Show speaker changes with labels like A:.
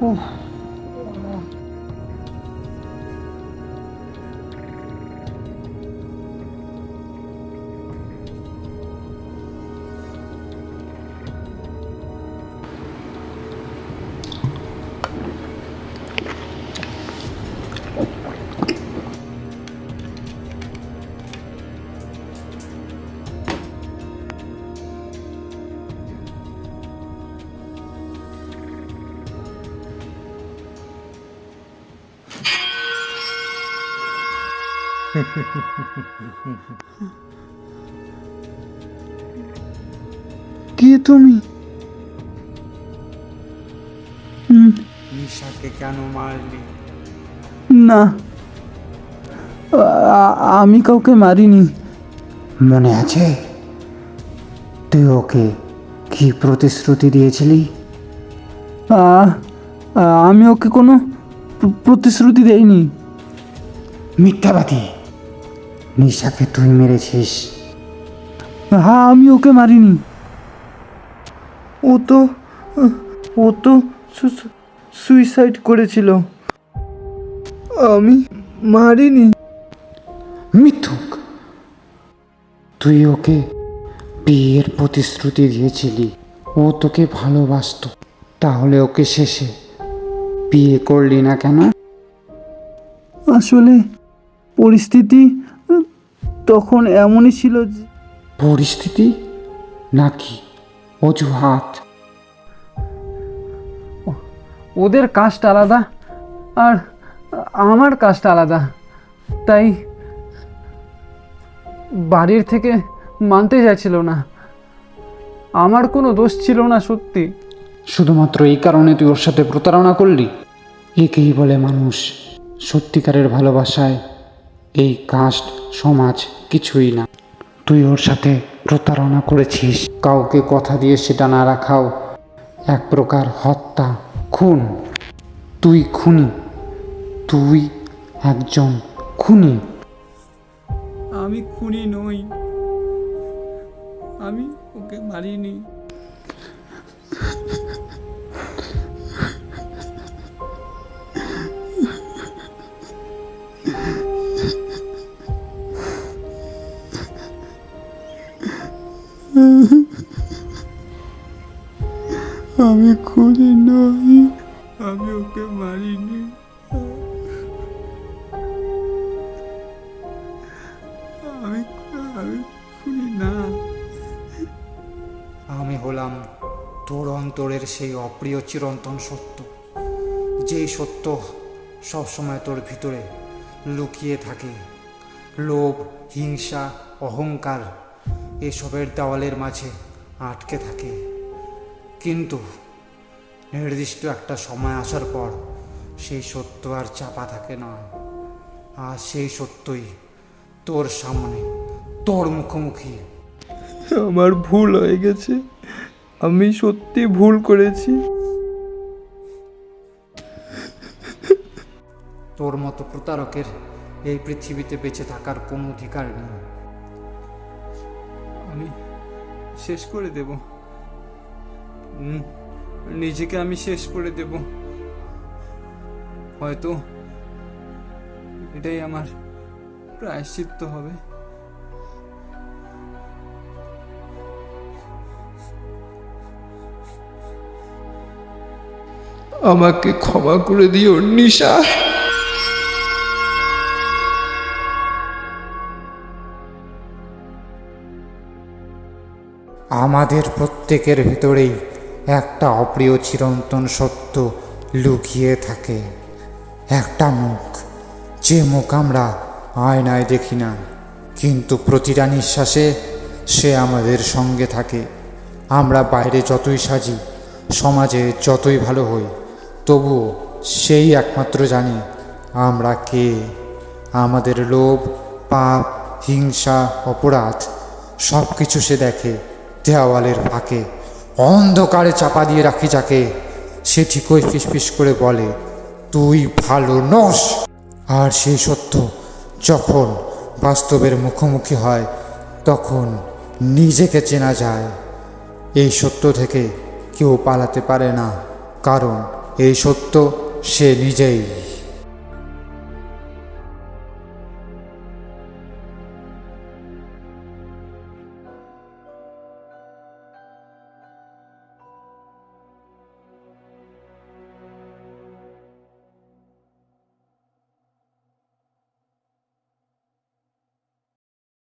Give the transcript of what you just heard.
A: 哦。কে তুমি?
B: নিশাকে কেন মারলি?
A: না। আমি কাউকে মারিনি।
C: মনে আছে? তুই ওকে কি প্রতিশ্রুতি দিয়েছিলি?
A: আমি ওকে কোনো প্র- প্রতিশ্রুতি দেইনি।
C: মিথ্যাবাদী। নিশাকে তুই মেরেছিস।
A: হ্যাঁ আমি ওকে মারিনি। ও তো ও তো সুইসাইড করেছিল। আমি মারিনি।
C: মিথ্যুক তুই ওকে বিয়ের প্রতিশ্রুতি দিয়েছিলি। ও তোকে ভালোবাসতো। তাহলে ওকে শেষে বিয়ে করলি না কেন?
A: আসলে পরিস্থিতি তখন এমনই ছিল যে
C: পরিস্থিতি নাকি অজুহাত?
D: ওদের কাজটা আলাদা আর আমার কাজটা আলাদা। তাই বাড়ির থেকে মানতে চাইছিল না। আমার কোনো দোষ ছিল না সত্যি।
C: শুধুমাত্র এই কারণে তুই ওর সাথে প্রতারণা করলি? একেই বলে মানুষ। সত্যিকারের ভালোবাসায় এই কাস্ট সমাজ কিছুই না। তুই ওর সাথে প্রতারণা করেছিস। কাউকে কথা দিয়ে সেটা না রাখাও এক প্রকার হত্যা খুন। তুই খুনি। তুই একজন খুনি।
B: আমি খুনি নই। আমি ওকে মারিনি।
A: আমি খুঁজি নই।
B: আমি ওকে মারিনি। আমি আমি খুনি না। আমি হলাম তোর অন্তরের সেই অপ্রিয় চিরন্তন সত্য। যেই সত্য সবসময় তোর ভিতরে লুকিয়ে থাকে। লোভ হিংসা অহংকার এসবের দেওয়ালের মাঝে আটকে থাকে। কিন্তু নির্দিষ্ট একটা সময় আসার পর সেই সত্য আর চাপা থাকে না। আর সেই সত্যই তোর সামনে তোর মুখোমুখি।
A: আমার ভুল হয়ে গেছে। আমি সত্যি ভুল করেছি।
B: তোর মতো প্রতারকের এই পৃথিবীতে বেঁচে থাকার কোনো অধিকার নেই। আমি শেষ করে দেব। নিজেকে আমি শেষ করে দেব। হয়তো এটাই আমার প্রায়শ্চিত্ত হবে।
E: আমাকে ক্ষমা করে দিও নিশা।
B: আমাদের প্রত্যেকের ভেতরেই একটা অপ্রিয় চিরন্তন সত্য লুকিয়ে থাকে। একটা মুখ, যে মুখ আমরা আয়নায় দেখি না। কিন্তু প্রতিটা নিঃশ্বাসে সে আমাদের সঙ্গে থাকে। আমরা বাইরে যতই সাজি, সমাজে যতই ভালো হই, তবুও সেই একমাত্র জানি আমরা কে। আমাদের লোভ, পাপ, হিংসা, অপরাধ সব কিছু সে দেখে দেওয়ালের ফাঁকে। অন্ধকারে চাপা দিয়ে রাখি যাকে। সে ঠিকই ফিসফিস করে বলে, তুই ভালো নস। আর সেই সত্য, যখন বাস্তবের মুখোমুখি হয়, তখন নিজেকে চেনা যায়। এই সত্য থেকে কেউ পালাতে পারে না, কারণ এই সত্য সে নিজেই।